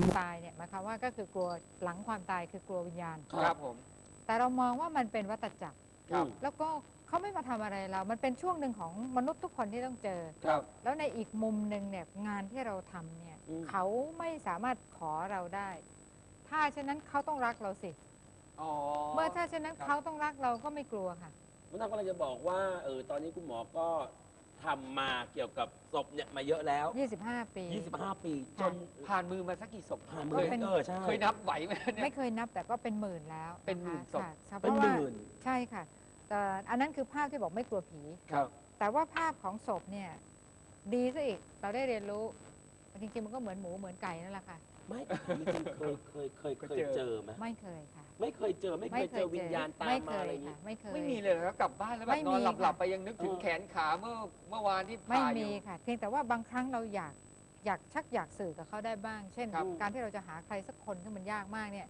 ความตายเนี่ยหมายความว่าก็คือกลัวหลังความตายคือกลัววิญญาณ ครับผม แต่เรามองว่ามันเป็นวัฏจักร ครับ แล้วก็เขาไม่มาทำอะไรเรา มันเป็นช่วงหนึ่งของมนุษย์ทุกคนที่ต้องเจอ ครับ แล้วในอีกมุมหนึ่งเนี่ยงานที่เราทำเนี่ยอืม เขาไม่สามารถขอเราได้ ถ้าเช่นนั้นเขาต้องรักเราสิ อ๋อ เมื่อถ้าเช่นนั้นครับ เขาต้องรักเราก็ไม่กลัวค่ะมันทำกำลังจะบอกว่าเออตอนนี้คุณหมอก็ ทำมาเกี่ยวกับศพเนี่ยมาเยอะแล้ว 25 ปี 25 ปีจน ผ่านมือมาสักกี่ศพผ่านก็มือเป็นเออใช่ เคยนับไหวไหมเนี่ย ไม่เคยนับแต่ก็เป็นหมื่นแล้วเป็นหมื่นศพ ค่ะค่ะเป็นพหราะว่ามื่นใช่ค่ะแต่อันนั้นคือภาพที่บอกไม่กลัวผี ครับ แต่ว่าภาพของศพเนี่ย ดีซะอีกเราได้เรียนรู้ จริงๆมันก็เหมือนหมูเหมือนไก่นั่นแหละค่ะ ไม่จริงๆเคยเคยเคยเคยเคยเจอ เจอไหมไม่เคยค่ะ ไม่เคยเจอไม่เคยเจอวิญญาณตามไม่เคมาอะไรยอย่างค่ะงี้ ไม่เคยไม่มีเลยเหรอครับกลับบ้านแล้วแบบไม่นอนมีหลับหลับค่ะไปยังนึกถึงเออแขนขาเมื่อเมื่อวานที่ไม่ผ่าอมียู่ค่ะ เพียงแต่ว่าบางครั้งเราอยากอยากชักอยากสื่อกับเขาได้บ้าง เช่นครับการที่เราจะหาใครสักคนที่มันยากมากเนี่ย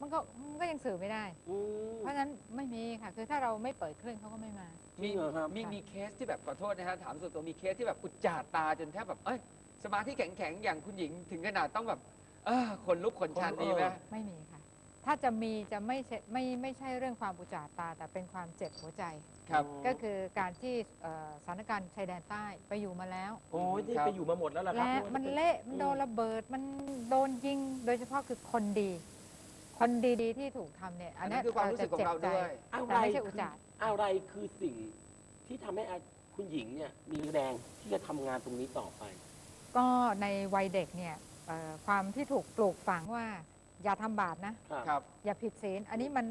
มันก็มันก็ยังสื่อไม่ได้อืมเพราะฉะนั้นไม่มีค่ะ คือถ้าเราไม่เปิดเครื่องเขาก็ไม่มาจริงเหรอครับมีมีเคสที่แบบขอโทษนะฮะถามส่วนตัวมีเคสที่แบบอุจจาตาจนแทบแบบเอ้ยสมาธิแข็งๆอย่างคุณหญิงถึงขนาดต้องแบบเออคนลุกขนชันคนมีไหมเออไม่มีค่ะ ถ้าจะมีจะไม่ใช่ไม่ไม่ใช่เรื่องความอุจจาตา แต่เป็นความเจ็บหัวใจ ครับ ก็คือการที่เอ่อสถานการณ์ชายแดนใต้ไปอยู่มาแล้ว โอ้ยที่ครับ ไปอยู่มาหมดแล้วล่ะครับและมันเละ มันโดนระเบิด มันโดนยิง โดยเฉพาะคือคนดี คนดีๆที่ถูกทำเนี่ย อัอันนนั้นี้นคือความรู้สึกของเราจะด้วยอะแต่ไรไม่ใช่คือุจอจาระอะไรคือสิ่งที่ทำให้อาคุณหญิงเนี่ยมีแรงที่จะทำงานตรงนี้ต่อไป ก็ในวัยเด็กเนี่ยเอ่อความที่ถูกปลูกฝังว่า อย่าทำบาปนะ ครับ อย่าผิดศีล อันนี้มัน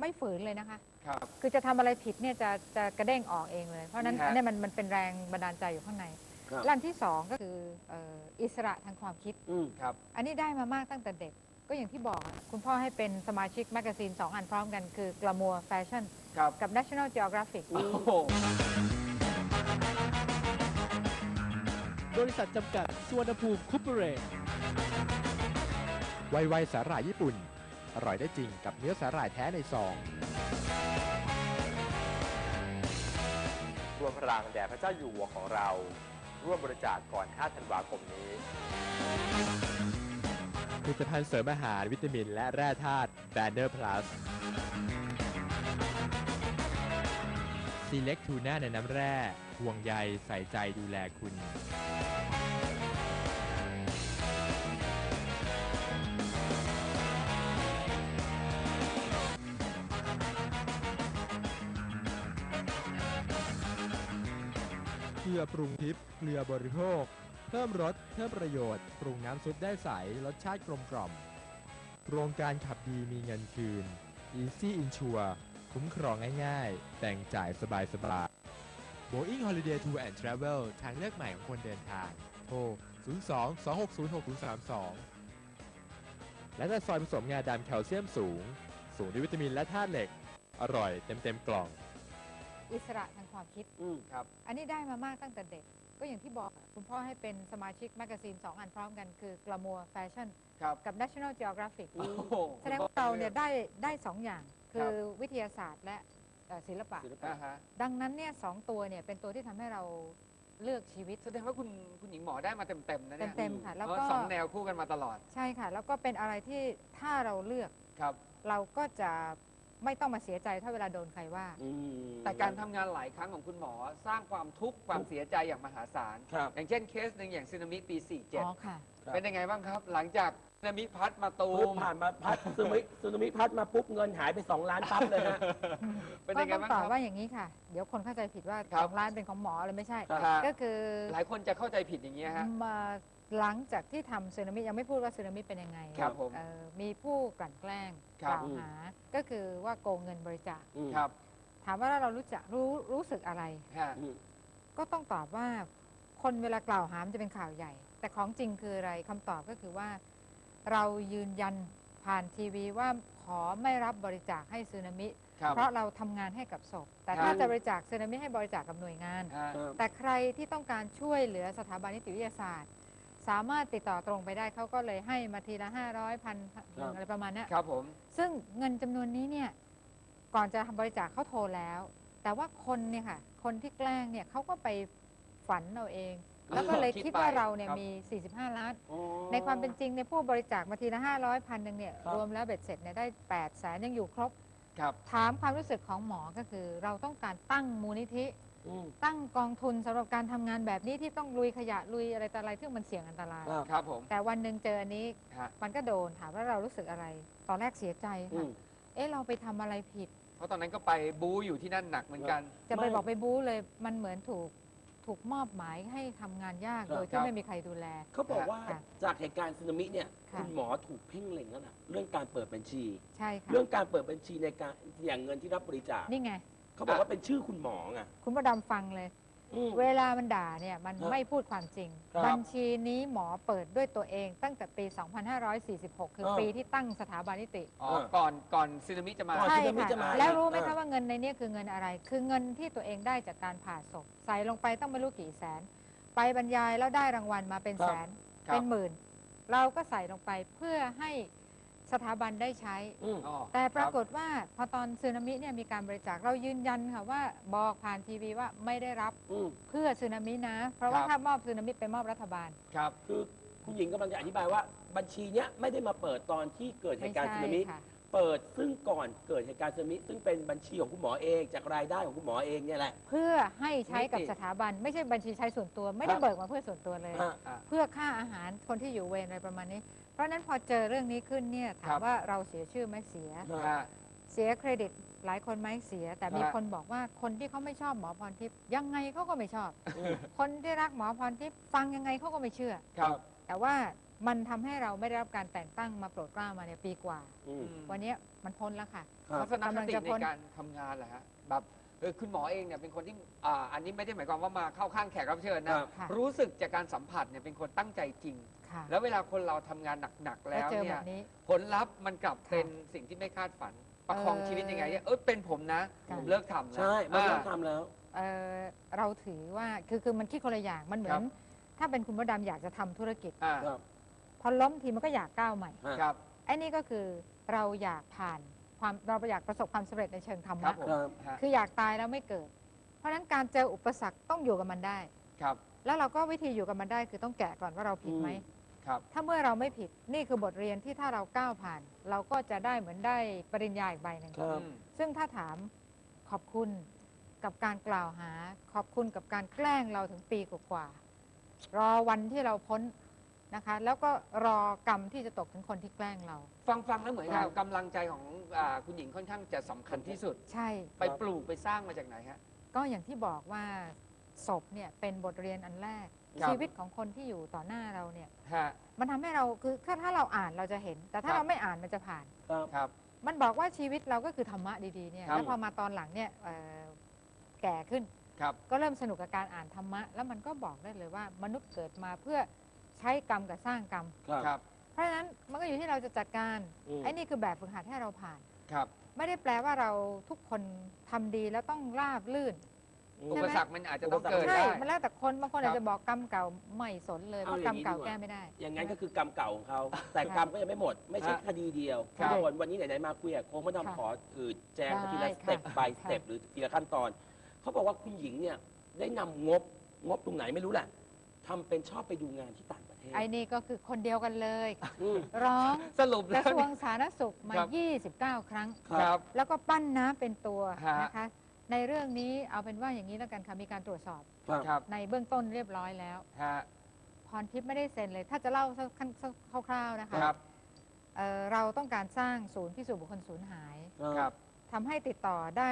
ไม่ฝืนเลยนะคะ ครับ คือจะทำอะไรผิดเนี่ยจะจะกระเด้งออกเองเลย เพราะฉะนั้นฮะ อันเนี้ยมันมันเป็นแรงบันดาลใจอยู่ข้างในครับ และอันที่สองก็คือเอ่ออิสระทางความคิด อืม ครับ อันนี้ได้มามากตั้งแต่เด็ก ก็อย่างที่บอกอะคุณพ่อให้เป็นสมาชิกแมกกาซีน2อันพร้อมกันคือกล m มัวแฟชั่นครับ กับ National Geographic โอ้โห บริษัทจำกัดสวนภูมิคุปเปอเรต ไวไวสาหร่ายญี่ปุ่น อร่อยได้จริงกับเนื้อสาหร่ายแท้ในซองรวมพลังแด่พระเจ้าอยู่หัวของเรา ร่วมบริจาคก่อน 5 ธันวาคมนี้ ผลิตภัณฑ์เสริมอาหารวิตามินและแร่ธาตุแบนเนอร์พลัสซีเล็กทูน่าในน้ำแร่ห่วงใยใส่ใจดูแลคุณ กลือปรุงทิพย์เกลือบริโภค เพิ่มรสเพิ่มประโยชน์ ปรุงน้ำซุปได้ใส รสชาติกลมกล่อม โครงการขับดีมีเงินคืน Easy Insure คุ้มครองง่ายๆ แต่งจ่ายสบายสบาย Boeing Holiday Tour and Travel ทางเลือกใหม่ของคนเดินทาง โทร 02 260 6032 และแต่ซอยผสมงาดำแคลเซียมสูง สูงด้วยวิตามินและธาตุเหล็ก อร่อยเต็มเต็มๆกล่อง อิสระทางความคิด อืมครับ อันนี้ได้มามากตั้งแต่เด็ก ก็อย่างที่บอกอะคุณพ่อให้เป็นสมาชิกแมกกาซีน2อันพร้อมกันคือกล m มัวแฟชั่นครับ กับ National Geographic โอ้โหแสดงว่าเราเนี่ยได้ได้สองอย่าง คือวิทยาศาสตร์และเอ่อศิลปะ ศิลปะอ่าฮะดังนั้นเนี่ยสองตัวเนี่ยเป็นตัวที่ทำให้เราเลือกชีวิต แสดงว่าคุณคุณหญิงหมอได้มาเต็มๆนะเนี่ยเต็มๆค่ะแล้วเพราะก็สองแนวคู่กันมาตลอดใช่ค่ะ แล้วก็เป็นอะไรที่ถ้าเราเลือกครับ เราก็จะ ไม่ต้องมาเสียใจถ้าเวลาโดนใครว่า อืม แต่การทำงานหลายครั้งของคุณหมอสร้างความทุกข์ความเสียใจอย่างมหาศาล ครับ อย่างเช่นเคสหนึ่งอย่างสึนามิปี อ๋อค่ะ ครับ47เป็นยังไงบ้างครับ หลังจากสึนามิพัดมาตูปุ๊บม ผ่านมาพัดซึนามิซึนามิพัดมาปุ๊บเงินหายไป 2 ล้านปั๊บเลยฮะ เป็นก็ยังไงต้องบ้างตอบครับ ว่าอย่างนี้ค่ะ เดี๋ยวคนเข้าใจผิดว่าครับสองล้านเป็นของหมอเลยไม่ใช่ ครับฮะก็คือหลายคนจะเข้าใจผิดอย่างเงี้ยฮะ มา หลังจากที่ทำสึนามิยังไม่พูดว่าสึนามิเป็นยังไงครับผมเอ่อมีผู้กลั่นแกล้งครักบล่าวหา ก็คือว่าโกงเงินบริจาค อืมครับถามว่าเรารู้จักรู้รู้สึกอะไร ฮะอืมก็ต้องตอบว่าคนเวลากล่าวหามันจะเป็นข่าวใหญ่ แต่ของจริงคืออะไรคำตอบก็คือว่า เรายืนยันผ่านทีวีว่าขอไม่รับบริจาคให้สึนามิ ครับ เพราะเราทำงานให้กับศพ แต่ครับถ้าจะบริจาคสึนามิให้บริจาคกับหน่วยงาน ฮะครับแต่ใครที่ต้องการช่วยเหลือสถาบันนิติวิทยาศาสตร์ สามารถติดต่อตรงไปได้เขาก็เลยให้มาทีละ 500พันอะไรประมาณเนี้ยครับผม ซึ่งเงินจำนวนนี้เนี่ยก่อนจะทำบริจาคเขาโทรแล้ว แต่ว่าคนเนี่ยค่ะ คนที่แกล้งเนี่ยเขาก็ไปฝันเอาเอง แล้วก็เลยคิดคิดว่าไปเราเนี่ยครับ มี 45 ล้านอ๋อในความเป็นจริงในยผู้บริจาคมาทีละ500พันหนึ่งเนี่ยครับ รวมแล้วเบ็ดเสร็จเนี่ยได้8แสนยังอยู่ครบ ครับ ถามความรู้สึกของหมอก็คือ เราต้องการตั้งมูลนิธิ อืมตั้งกองทุนสำหรับการทำงานแบบนี้ที่ต้องลุยขยะลุยอะไรต่ออะไรที่มันเสี่ยงอันตรายครับครับผมแต่วันหนึ่งเจออันนี้ฮะมันก็โดนถามว่าเรารู้สึกอะไร ตอนแรกเสียใจอืค่ะม เอ๊ะเราไปทำอะไรผิด เพราะตอนนั้นก็ไปบู๊อยู่ที่นั่นหนักเหมือนกัน จะไปไม่บอกไปบู๊เลยมันเหมือนถูกถูกมอบหมายให้ทำงานยากครับ โดยคที่รับไม่มีใครดูแล เขาบอกว่าค่ะจากเหตุการณ์สึนามิเนี่ยค่ะ คุณหมอถูกเพ่งเล็งแล้วนะเรื่องการเปิดบัญชี ใช่ค่ะ เรื่องการเปิดบัญชีในการอย่างเงินที่รับบริจาค นี่ไง เขาบอกว่าเป็นชื่อคุณหมอไง คุณประดำฟังเลยอืมเวลามันด่าเนี่ยมันครับไม่พูดความจริง ครับบัญชีนี้หมอเปิดด้วยตัวเองตั้งแต่ปี 2546 คือเออ ปีที่ตั้งสถาบันนิติอ๋อเออก่อนก่อนซึนามิจะมา ก่อน ใช่สึนามิค่ะจะมาแล้วรู้ไหมเออคะว่าเงินในเนี้คือเงินอะไร คือเงินที่ตัวเองได้จากการผ่าศพใส่ลงไปต้องไม่รู้กี่แสน ไปบรรยายแล้วได้รางวัลมาเป็นครับ แสน ครับ เป็นหมื่น เราก็ใส่ลงไปเพื่อให้ สถาบันได้ใช้ อืม อ๋อแต่ปราคบกฏว่าพอตอนสึนามิเนี่ยมีการบริจาคเรายืนยันค่ะว่าบอกผ่านทีวีว่าไม่ได้รับอืม เพื่อสึนามินะ เพราะว่าครับ ถ้ามอบสึนามิไปมอบรัฐบาล ครับ คือคุณหญิงกำลังจะอธิบายว่าบัญชีเนี้ยไม่ได้มาเปิดตอนที่เกิดเหไม่ตุการณ์ใช่สึนามิ ค่ะ เปิดซึ่งก่อนเกิดเหตุการณ์สึนามิ ซึ่งเป็นบัญชีของคุณหมอเองจากรายได้ของคุณหมอเองเนี่ยแหละ เพื่อให้ใช้กับนิติสถาบัน ไม่ใช่บัญชีใช้ส่วนตัว ไม่ได้ครับ เบิกมาเพื่อส่วนตัวเลย อะอะเพื่อค่าอาหารคนที่อยู่เวรอะไรประมาณนี้เพ ราะฉะนั้นพอเจอเรื่องนี้ขึ้นเนี่ยถาครัมบ ว่าเราเสียชื่อไหมเสียฮะ เสียเครดิตหลายคนไหมเสีย แต่มีฮะ คนบอกว่าคนที่เขาไม่ชอบหมอพรทิพย์ยังไงเขาก็ไม่ชอบอืมคนที่รักหมอพรทิพย์ฟังยังไงเขาก็ไม่เชื่อ ครับแต่ว่ามันทำให้เราไม่ได้รับการแต่งตั้งมาโปรดเกล้ามาเนี่ยปีกว่า อืม วันเนี้ยมันพ้นแล้วค่ะครับทัศนคกำลังติจะในพ้น การทำงานเหรอฮะแบบเออคุณหมอเองเนี่ยเป็นคนที่อ่าอันนี้ไม่ได้หมายความว่ามาเข้าข้างแขกรับเชิญคนะรับ ค่ะ รู้สึกจากการสัมผัสเนี่ยเป็นคนตั้งใจจริง ค่ะ แล้วเวลาคนเราทำงานหนักๆแล้แล้ววเจอเนี่แบยบนี้ ผลลัพธ์มันกลับเป็นสิ่งที่ไม่คาดฝัน ประคองเออชีวิตยังไงเนี่ยเออเป็นผมนะค่ะ ผมเลิกทำนะใช่ไม่ต้ออ่างทำแล้ว เอ่อเราถือว่าคือคือมันคิดคนละอย่างมันเหมือครันบถ้าเป็นคุณมดดำอยากจะทำธุรกิจ อ่าครับพอล้มทีมันก็อยากก้าวใหม่ครับ ไอ้นี่ก็คือเราอยากผ่านความเราอยากประสบความสำเร็จในเชิงธรรครัมะบผม ครับ ฮะคืออยากตายแล้วไม่เกิด เพราะฉะนั้นการเจออุปสรรคต้องอยู่กับมันได้ ครับ แล้วเราก็วิธีอยู่กับมันได้คือต้องแกะก่อนว่าเราผิดไหมอืม ครับถ้าเมื่อเราไม่ผิดนี่คือบทเรียนที่ถ้าเราก้าวผ่าน เราก็จะได้เหมือนได้ปริญญาอีกใบหนึ่งครับ อืมซึ่งถ้าถามขอบคุณกับการกล่าวหา ขอบคุณกับการแกล้งเราถึงปีกว่าๆรอวันที่เราพ้นนะคะ แล้วก็รอกรรมที่จะตกถึงคนที่แกล้งเรา ฟังฟังแล้วเหมือนครักับบกำลังใจของอ่าคุณหญิงค่อนข้างจะสำคัญที่สุด ใช่ ไปปลูกไปสร้างมาจากไหนฮะ ก็อย่างที่บอกว่าศพเนี่ยเป็นบทเรียนอันแรกครับ ชีวิตของคนที่อยู่ต่อหน้าเราเนี่ย ฮะ มันทำให้เราคือถ้าถ้าเราอ่านเราจะเห็น แต่ถ้าครับ เราไม่อ่านมันจะผ่าน ครับ ครับ มันบอกว่าชีวิตเราก็คือธรรมะดีๆเนี่ยครับ แล้วพอมาตอนหลังเนี่ยเอ่อแก่ขึ้น ครับ ก็เริ่มสนุกกับการอ่านธรรมะ แล้วมันก็บอกได้เลยว่ามนุษย์เกิดมาเพื่อใช้กรรมกับสร้างกรรม ครับครับ เพราะฉะนั้นมันก็อยู่ที่เราจะจัดการอืมไอ้นี่คือแบบฝึกหัดให้เราผ่าน ครับ ไม่ได้แปลว่าเราทุกคนทำดีแล้วต้องราบลื่น อุปสรรคมันอาจจะต้องอุปสรรคเกิดใช่ได้ มันแล้วแต่คนบางคนครับอาจจะบอกกรรมเก่าไม่สนเลยเพเอาราะอกรย่ารงมนี้เก่าดีกว่าแก้ไม่ได้ อย่างนั้นก็คือกรรมเก่าของเขา แต่กรรมก็ยังไม่หมด ไม่ใช่ฮะคดีเดียวครับทุกคนวันนี้ไหนๆมาคุยกับโค้งมาค่ะทำขอคือแจงไปทีได้ละสเต็ปค่ะบายค่ะสเต็ปหรือทีละขั้นตอน เขาบอกว่าคุณหญิงเนี่ยได้นำงบงบตรงไหนไม่รู้แหละทำเป็นชอบไปดูงานที่ต่างประเทศไอ้นี่ก็คือคนเดียวกันเลย อืม ร้องสรุปกแล้ระวทรวงนี่สาธารณสุขมา ครับ 29 ครั้ง ครับ แล้วก็ปั้นน้ำเป็นตัวฮะ นะคะ ในเรื่องนี้เอาเป็นว่าอย่างนี้แล้วกันค่ะมีการตรวจสอบครับครับในเบื้องต้นเรียบร้อยแล้วฮะพรทิพย์ไม่ได้เซ็นเลย ถ้าจะเล่าสักขั้นสักคร่าวๆนะคะครับเอ่อเราต้องการสร้างศูนย์พิสูจน์บุคคลสูญหายครับทำให้ติดต่อได้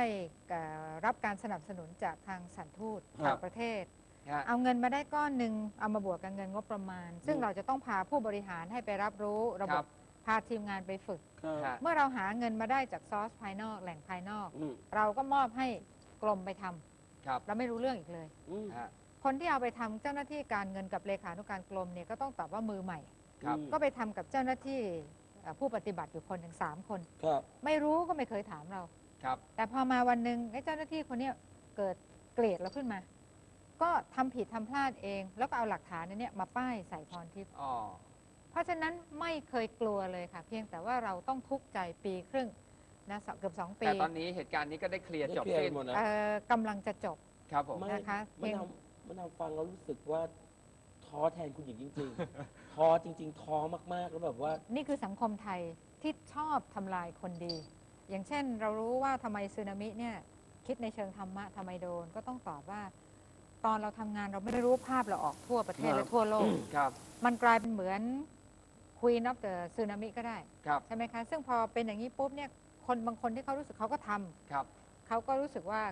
เอ่อรับการสนับสนุนจากทางสถานทูตครับต่างประเทศฮะเอาเงินมาได้ก้อนหนึ่งเอามาบวกกับเงินงบประมาณ ซึ่งอืมเราจะต้องพาผู้บริหารให้ไปรับรู้ระคบรับบ พาทีมงานไปฝึก ครับฮะเมื่อเราหาเงินมาได้จากซอสภายนอกแหล่งภายนอก อืมเราก็มอบให้กรมไปทำครับเราไม่รู้เรื่องอีกเลย อืมฮะ คนที่เอาไปทำเจ้าหน้าที่การเงินกับเลขานุการกรมเนี่ยก็ต้องตอบว่ามือใหม่ ครับอืมก็ไปทำกับเจ้าหน้าที่เอ่อผู้ปฏิบัติอยู่คนถึงสามคน ครับ ไม่รู้ก็ไม่เคยถามเรา ครับแต่พอมาวันหนึ่งไอ้เจ้าหน้าที่คนเนี้ยเกิดเกลียดเราขึ้นมา ก็ทำผิดทำพลาดเอง แล้วก็เอาหลักฐานอันเนี้ยมาป้ายใส่พรทิพย์ อ๋อเพ ราะฉะนั้นไม่เคยกลัวเลยค่ะ เพียงแต่ว่าเราต้องทุกข์ใจปีครึ่งนะสเกือบสองปีแต่ตอนนี้เหตุการณ์นี้ก็ได้เคลียร์จบได้เคลียร์สิ้นหมดนะเอ่อกำลังจะจบ ครับผม ไม่นะคะมันเพียง ทำมันทำฟังแล้วรู้สึกว่าท้อแทนคุณหญิงจริง ๆ ท้อจริง ๆ ท้อมากๆแล้วแบบว่า นี่คือสังคมไทยที่ชอบทำลายคนดี อย่างเช่นเรารู้ว่าทำไมสึนามิเนี่ยคิดในเชิงธรรมะทำไมโดน ก็ต้องตอบว่า ตอนเราทำงานเราไม่ได้รู้ภาพเราออกทั่วประเทศครับ และทั่วโลก ครับ มันกลายเป็นเหมือน Queen of the Tsunami ก็ได้ ครับ ใช่ไหมคะ ซึ่งพอเป็นอย่างนี้ปุ๊บเนี่ยคนบางคนที่เขารู้สึกเขาก็ทำครับ เขาก็รู้สึกว่า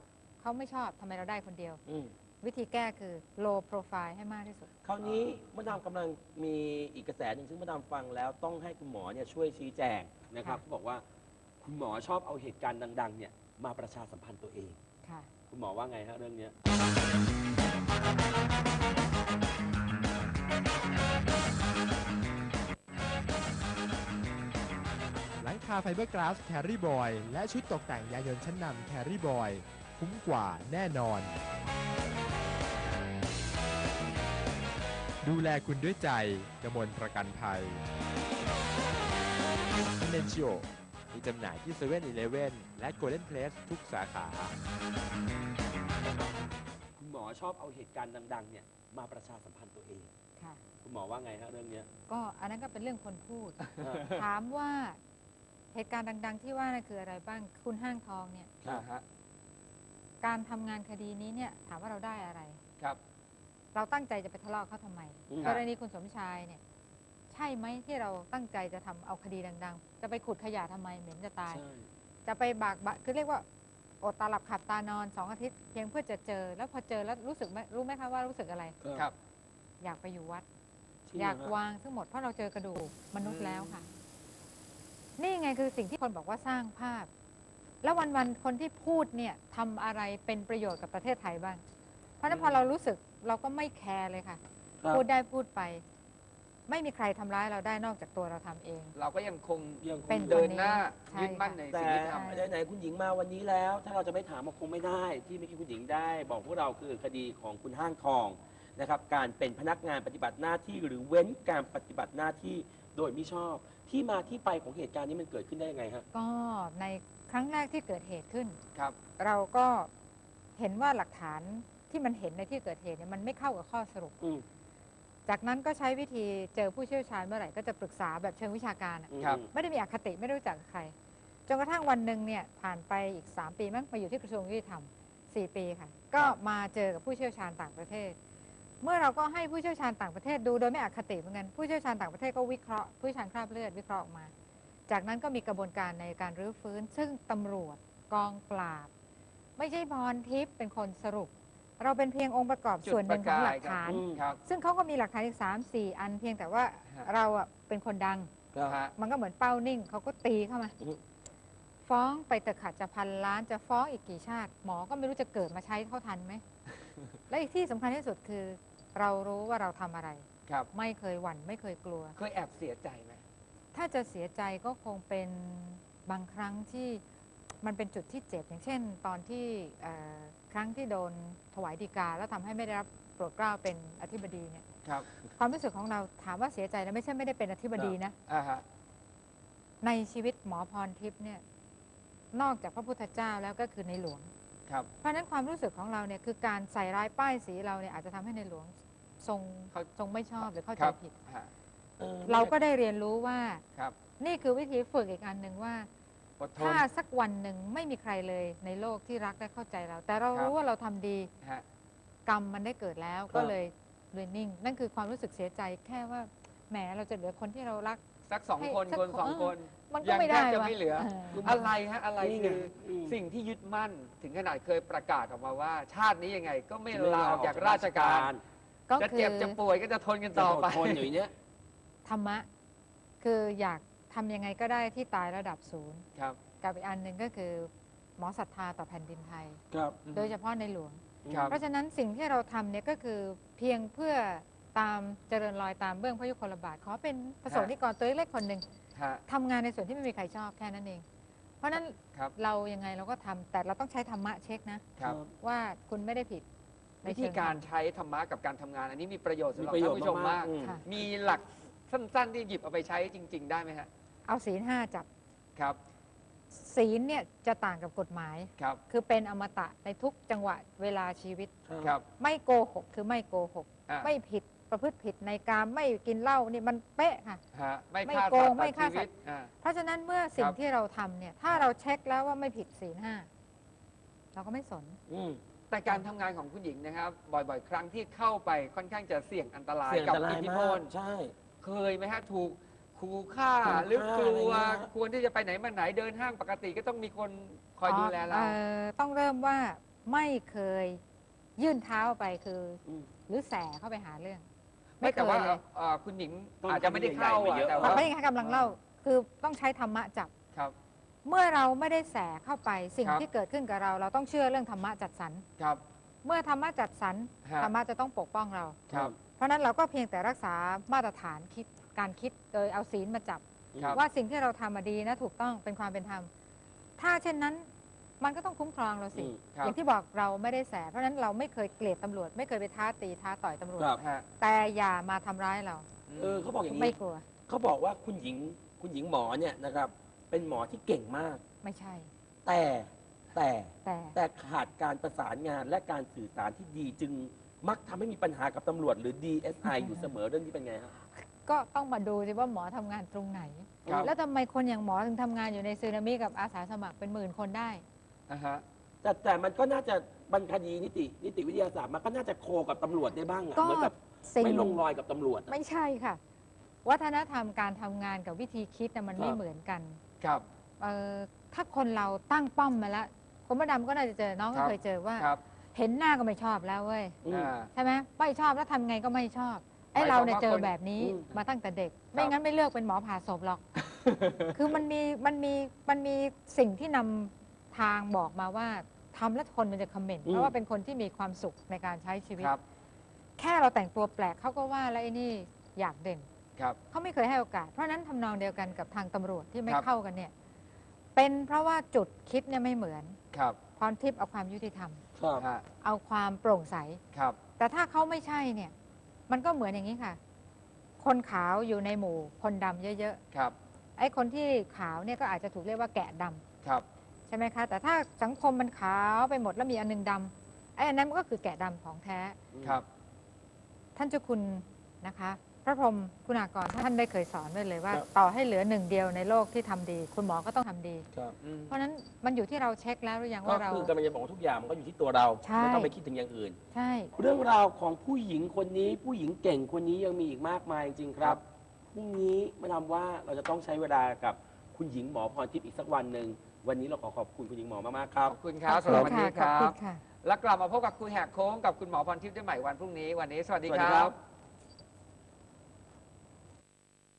เขาไม่ชอบทำไมเราได้คนเดียว อืมวิธีแก้คือ low profile ให้มากที่สุด คราวนี้มดดามกำลังมีอีกกระแสหนึ่งซึ่งมดดามฟังแล้วต้องให้คุณหมอเนี่ยช่วยชี้แจงนะครับค่ะ เขาบอกว่าคุณหมอชอบเอาเหตุการณ์ดังๆเนี่ยมาประชาสัมพันธ์ตัวเอง ค่ะ คุณหมอว่าไงฮะเรื่องเนี้ยาไฟเบอร์กลาสแครี่บอยและชุดตกแต่งยานยนต์ชั้นนำแครี่บอยคุ้มกว่าแน่นอน ดูแลคุณด้วยใจกมลประกันภัยเนชิโอมีจำหน่ายที่7 e เ e ่ e อและ Golden Place ทุกสาขา คุณหมอชอบเอาเหตุการณ์ดัง ๆ เนี่ย มาประชาสัมพันธ์ตัวเอง ค่ะ คุณหมอว่าไงฮะเรื่องเนี้ย ก็อันนั้นก็เป็นเรื่องคนพูดอ่าถามว่า เหตุการณ์ดัง ๆ ที่ว่านั่นคืออะไรบ้างคุณห้างทองเนี่ย อ่าฮะการทำงานคดีนี้เนี่ยถามว่าเราได้อะไร ครับ เราตั้งใจจะไปทะเลาะเขาทำไมอืม กรณีคุณสมชายเนี่ย ใช่ไหมที่เราตั้งใจจะทำเอาคดีดัง ๆ จะไปขุดขยะทำไมเหม็นจะตาย ใช่ จะไปบากบะคือเรียกว่าอดตาหลับขับตานอนสองอาทิตย์เพียงเพื่อจะเจอ แล้วพอเจอแล้วรู้สึกไหมรู้ไหมคะว่ารู้สึกอะไร ครับ อยากไปอยู่วัดจริงอยากเหรฮะวางทั้งหมดเพราะเราเจอกระดูกมนุษย์แล้วค่ะ นี่ไงคือสิ่งที่คนบอกว่าสร้างภาพ แล้ววันๆคนที่พูดเนี่ยทำอะไรเป็นประโยชน์กับประเทศไทยบ้าง เพราะฉะนั้นพอเรารู้สึกเราก็ไม่แคร์เลยค่ะ ครับ พูดได้พูดไป ไม่มีใครทำร้ายเราได้นอกจากตัวเราทำเอง เราก็ยังคงยังคงเป็นเดินหน้าใช่ยึดมั่นในแต่สิ่งที่ทใช่ไหนๆคุณหญิงมาวันนี้แล้ว ถ้าเราจะไม่ถามมันคงไม่ได้ ที่เมื่อกี้คุณหญิงได้ บอกพวกเราคือคดีของคุณห้างทองนะครับ การเป็นพนักงานปฏิบัติหน้าที่หรือเว้นการปฏิบัติหน้าที่ โดยมิชอบที่มาที่ไปของเหตุการณ์นี้มันเกิดขึ้นได้ยังไงฮะก็ในครั้งแรกที่เกิดเหตุขึ้นำครับ เราก็เห็นว่าหลักฐานที่มันเห็นในที่เกิดเหตุเนี่ยมันไม่เข้ากับข้อสรุป อืมจากนั้นก็ใช้วิธีเจอผู้เชี่ยวชาญเมื่อไหร่ก็จะปรึกษาแบบเชิงวิชาการอะครับ ไม่ได้มีอคติไม่ได้รู้จักกับใคร จนกระทั่งวันหนึ่งเนี่ยผ่านไปอีก 3 ปีมั้งมาอยู่ที่กระทรวงยุติธรรม4ปีค่ะ ก็มาเจอกับผู้เชี่ยวชาญต่างประเทศ เมื่อเราก็ให้ผู้เชี่ยวชาญต่างประเทศดูโดยไม่อคติเหมือนกันผู้เชี่ยวชาญต่างประเทศก็วิเคราะห์ผู้เชี่ยวชาญคราบเลือดวิเคราะห์ออกมา จากนั้นก็มีกระบวนการในการรื้อฟื้น ซึ่งตำรวจกองปราบ ไม่ใช่พรทิพย์เป็นคนสรุป เราเป็นเพียงองค์ประกอบจุดส่วนหนึ่งของหลักประกายครับฐานอืมครับ ซึ่งเขาก็มีหลักฐานอีก 3 4 อันเพียงแต่ว่าฮะ เราอะเป็นคนดัง ฮะ มันก็เหมือนเป้านิ่งเขาก็ตีเข้ามา อืมฟ้องไปเตะขัดจะพันล้านจะฟ้องอีกกี่ชาติ หมอก็ไม่รู้จะเกิดมาใช้เขาทันไหม และอีกที่สำคัญที่สุดคือ เรารู้ว่าเราทำอะไร ครับ ไม่เคยหวั่นไม่เคยกลัว เคยแอบเสียใจไหมถ้าจะเสียใจก็คงเป็นบางครั้งที่มันเป็นจุดที่เจ็บอย่างเช่น ตอนที่เอ่อครั้งที่โดนถวายดีกา แล้วทำให้ไม่ได้รับโปรดเกล้าเป็นอธิบดีเนี่ยครับความรู้สึกของเราถามว่าเสียใจนะไม่ใช่ไม่ได้เป็นอธิบดีนะ อ่าฮะในชีวิตหมอพรทิพย์เนี่ยนอกจากพระพุทธเจ้าแล้วก็คือในหลวง ครับเพราะฉะนั้นความรู้สึกของเราเนี่ยคือการใส่ร้ายป้ายสีเราเนี่ยอาจจะทำให้ในหลวงทรงเขาทรงไม่ชอบหรือเข้าคใจรับผิด ฮะออเราก็ได้เรียนรู้ว่าครับนี่คือวิธีฝึกอีกอันหนึ่งว่า อดทน ถ้าสักวันหนึ่งไม่มีใครเลยในโลกที่รักและเข้าใจเรา แต่เราครับ รู้ว่าเราทำดีฮะกรรมมันได้เกิดแล้วก็เลยเลยนิ่ง นั่นคือความรู้สึกเสียใจแค่ว่าแหมเราจะเหลือคนที่เรารัก สักสองให้คนสักคนคนสองเออ คน มันก็ยังไม่ได้แทบจะวะไม่เหลือเอะไรฮะอะไรนี่ไงคือมสิ่งที่ยึดมั่นถึงขนาดเคยประกาศออกมาว่า ชาตินี้ยังไงก็ไม่ไม่ลาออกจากราชการ ก็จะคือเจ็บจะป่วยก็จะทนกันต่ต่ออไปไปทนอยู่อย่างเนี้ย ธรรมะ คืออยากทำยังไงก็ได้ที่ตายระดับศูนย์ ครับ กับอีกอันหนึ่งก็คือ หมอศรัทธาต่อแผ่นดินไทย ครับ โดยเฉพาะในหลวง ครับ เพราะฉะนั้นสิ่งที่เราทำเนี่ยก็คือเพียงเพื่อตามเจริญรอยตามเบื้องพระยุคลบาท ขอเป็นประสงค์นิกรตัวเล็กๆคนหนึ่ง ฮะ ทำงานในส่วนที่ไม่มีใครชอบแค่นั้นเอง เพราะฉะนั้นครับ เรายังไงเราก็ทำแต่เราต้องใช้ธรรมะเช็คนะ ครับ ว่าคุณไม่ได้ผิดในวิเชิธีงการธรรมใช้ธรรมะกับการทำงานอันนี้มีประโยชน์สำมีหรับประโยท่าชนน์ผู้ชมมามาก กๆอืมค่ะมีหลักสั้น ๆ ที่หยิบเอาไปใช้จริง ๆ ได้ไหมฮะเอาศีลห้าจับครับ ศีลเนี่ยจะต่างกับกฎหมาย ครับ คือเป็นอมตะในทุกจังหวะเวลาชีวิต ครับ ไม่โกหกคือไม่โกหก อะ ไม่ผิด ประพฤติผิดในการไม่กินเหล้านี่มันเป๊ะค่ะ ฮะไม่ไม่ฆ่าโกสัตงว์ไม่ตัดฆ่าชีสัวิตตว์ อ่า เพราะฉะนั้นเมื่อสิ่คงรับ ที่เราทำเนี่ย ถ้าเราเช็คแล้วว่าไม่ผิดศีลห้าเราก็ไม่สน อืมแต่การทำงานของคุณหญิงนะครับ บ่อยๆ ครั้งที่เข้าไปค่อนข้างจะเสี่ยงอันตรายเสี่ยงอักับนตราอิยทธิมาพกลใช่ เคยไหมฮะถูกขู่ฆ่าขู่ฆ่าหรือกลัวอะไรเงี้ย ควรที่จะไปไหนมาไหนเดินห้างปกติก็ต้องมีคนคอยดูแลเรา อ่อต้องเริ่มว่าไม่เคยยื่นเท้าไปคืออมหรือแสเข้าไปหาเรื่อง ไม่แต่ว่าเคยเลยเอ่อคุณหญิงต้องอาจจะไม่ได้เข้าทำใหญ่ๆมาอะเยอะแต่มันว่า ไม่ใช่กำลังเล่าคือต้องใช้ธรรมะจับ ครับ เมื่อเราไม่ได้แสเข้าไปสิ่งครับ ที่เกิดขึ้นกับเรา เราต้องเชื่อเรื่องธรรมะจัดสรรครับเมื่อธรรมะจัดสรรฮะธรรมะจะต้องปกป้องเรา ครับ เพราะฉะนั้นเราก็เพียงแต่รักษามาตรฐานคิดการคิดโดยเอาศีลมาจับ ครับ ว่าสิ่งที่เราทำมาดีนะถูกต้องเป็นความเป็นธรรม ถ้าเช่นนั้น มันก็ต้องคุ้มครองเราสิ อืมครับอย่างที่บอกเราไม่ได้แส เพราะฉะนั้นเราไม่เคยเกลียดตำรวจ ไม่เคยไปท้าตีท้าต่อยตำรวจ ครับฮะ แต่อย่ามาทำร้ายเราเออเขาบอกอย่างไม่นี้กลัวเขาบอกว่าคุณหญิงคุณหญิงหมอเนี่ยนะครับ เป็นหมอที่เก่งมาก ไม่ใช่ แต่แต่แต่แต่ขาดการประสานงานและการสื่อสารที่ดีจึงมักทำให้มีปัญหากับตำรวจ หรือ DSI อยู่เสมอเรื่องนี้เป็นไงฮะ ก็ต้องมาดูสิว่าหมอทำงานตรงไหน ครับ แล้วทำไมคนอย่างหมอถึงทำงานอยู่ในซึนามิกับอาสาสมัครเป็นหมื่นคนได้ อ่าฮะแต่แต่มันก็น่าจะบรรคดีนิตินิติวิทยาศาสตร์มันก็น่าจะโคกับตำรวจได้บ้างอะก็ เหมือนกับสิ่งไม่ลงรอยกับตำรวจอะ ไม่ใช่ค่ะ วัฒนธรรมการทำงานกับวิธีคิดนะมันครับไม่เหมือนกันครับ เอ่อถ้าคนเราตั้งป้อมมาแล้วคุณประดำก็น่าจะเจอน้องคก็รับ เคยเจอว่า ครับเห็นหน้าก็ไม่ชอบแล้วเว้ยอืม อ่า ใช่ไหมไม่ชอบแล้วทำไงก็ไม่ชอบไอ้หมายเราความเนี่ยว่าเจอคนแบบนี้อืม มาตั้งแต่เด็ก ไม่งั้นไม่เลือกเป็นหมอผ่าศพหรอก คือมันมีมันมีมันมีสิ่งที่นำ ทางบอกมาว่าทำแล้วคนมันจะคอมเมนต์อืม เพราะว่าเป็นคนที่มีความสุขในการใช้ชีวิต ครับแค่เราแต่งตัวแปลกเขาก็ว่าแล้วไอ้นี่อยากเด่น ครับ เขาไม่เคยให้โอกาส เพราะฉะนั้นทำนองเดียวกันกับทางตำรวจที่ไม่ครับ เข้ากันเนี่ย เป็นเพราะว่าจุดคิดเนี่ยไม่เหมือน ครับพรทิพย์เอาความยุติธรรม ครับฮะเอาความโปร่งใส ครับแต่ถ้าเขาไม่ใช่เนี่ย มันก็เหมือนอย่างนี้ค่ะ คนขาวอยู่ในหมู่ คนดำเยอะครับๆ ไอ้คนที่ขาวเนี่ยก็อาจจะถูกเรียกว่าแกะดำครับ ใช่ไหมคะ แต่ถ้าสังคมมันขาวไปหมดแล้วมีอันหนึงดำไอ้อันนั้นมันก็คือแกะดำของแท้ ครับ ท่านเจ้าคุณนะคะ พระพรหมคุณากรท่านได้เคยสอนไว้เลยว่า ครับ ต่อให้เหลือหนึ่งเดียวในโลกที่ทำดี คุณหมอก็ต้องทำดี ครับอืมเพราะฉะนั้นมันอยู่ที่เราเช็คแล้วหรือยังก็ว่าเรา คือกำลังจะบอกว่าทุกอย่างมันก็อยู่ที่ตัวเราใช่ ไม่ต้องไปคิดถึงอย่างอื่น ใช่ เรื่องราวของผู้หญิงคนนี้ ผู้หญิงเก่งคนนี้ยังมีอีกมากมายจริงๆครับพรุ่งนี้มาดามว่าเราจะต้องใช้เวลากับคุณหญิงหมอพรทิพย์อีกสักวันหนึ่ง วันนี้เราขอขอบคุณคุณหญิงหมอมากๆครัขบ อบคุณครับขอบสำหรับคุวันณนี้ค่ะคขอบรัคุบณค่ะ แล้วกลับมาพบกับคุณแหกโค้งกับคุณหมอพรทิพย์ได้ใหม่วันพรุ่งนี้วันนี้สวัสดีสวัสคดีรัครับ บ